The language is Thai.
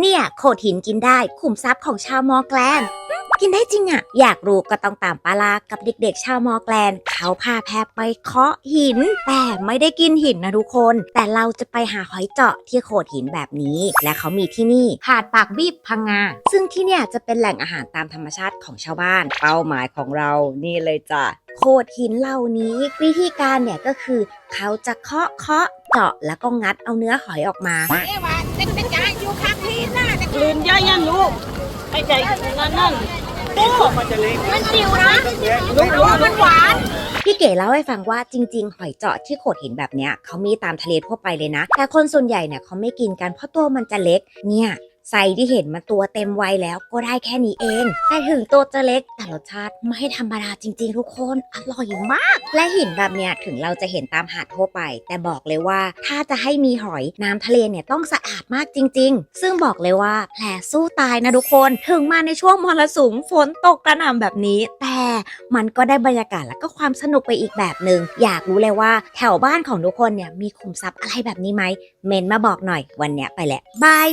เนี่ยโขดหินกินได้ขุมทรัพย์ของชาวมอร์แกลน กินได้จริงอะอยากรู้ก็ต้องตามปาลากับเด็กๆ ชาวมอร์แกลน เขาพาแพรไปเคาะหิน แต่ไม่ได้กินหินนะทุกคน แต่เราจะไปหาหอยเจาะที่โขดหินแบบนี้ และเขามีที่นี่หาดปากบีบพังงา ซึ่งที่เนี่ยจะเป็นแหล่งอาหารตามธรรมชาติของชาวบ้าน เป้าหมายของเรานี่เลยจ้ะโขดหินเหล่านี้วิธีการเนี่ยก็คือ เขาจะเคาะเคาะเจาะแล้วก็งัดเอาเนื้อหอยออกมาเอ้ว่าเป็นเป็นจางอยู่ข้างพี่น่าจะลืมเยอะยังลูก ไม่ใจนั่นนั่นตู้มันจิ๋วนะมันหวานพี่เก๋เล่าให้ฟังว่าจริง ๆ หอยเจาะที่โขดหินแบบเนี้ยเขามีตามทะเลทั่วไปเลยนะ แต่คนส่วนใหญ่เนี่ยเขาไม่กินกันเพราะตัวมันจะเล็กเนี่ย ไซส์ที่เห็นมันตัวเต็มวัยแล้วก็ได้แค่นี้เอง แต่ถึงตัวจะเล็กแต่รสชาติไม่ธรรมดาจริง ๆ ทุกคนอร่อยมาก และหินแบบเนี้ยถึงเราจะเห็นตามหาดทั่วไป แต่บอกเลยว่าถ้าจะให้มีหอยน้ำทะเลเนี่ยต้องสะอาดมากจริง ๆ ซึ่งบอกเลยว่าแผลสู้ตายนะทุกคนถึงมาในช่วงมรสุมฝนตกกระหน่ำแบบนี้ แต่มันก็ได้บรรยากาศและก็ความสนุกไปอีกแบบหนึ่งอยากรู้เลยว่าแถวบ้านของทุกคนเนี่ยมีขุมทรัพย์อะไรแบบนี้ไหมเมนมาบอกหน่อยวันเนี้ยไปแหล้วบาย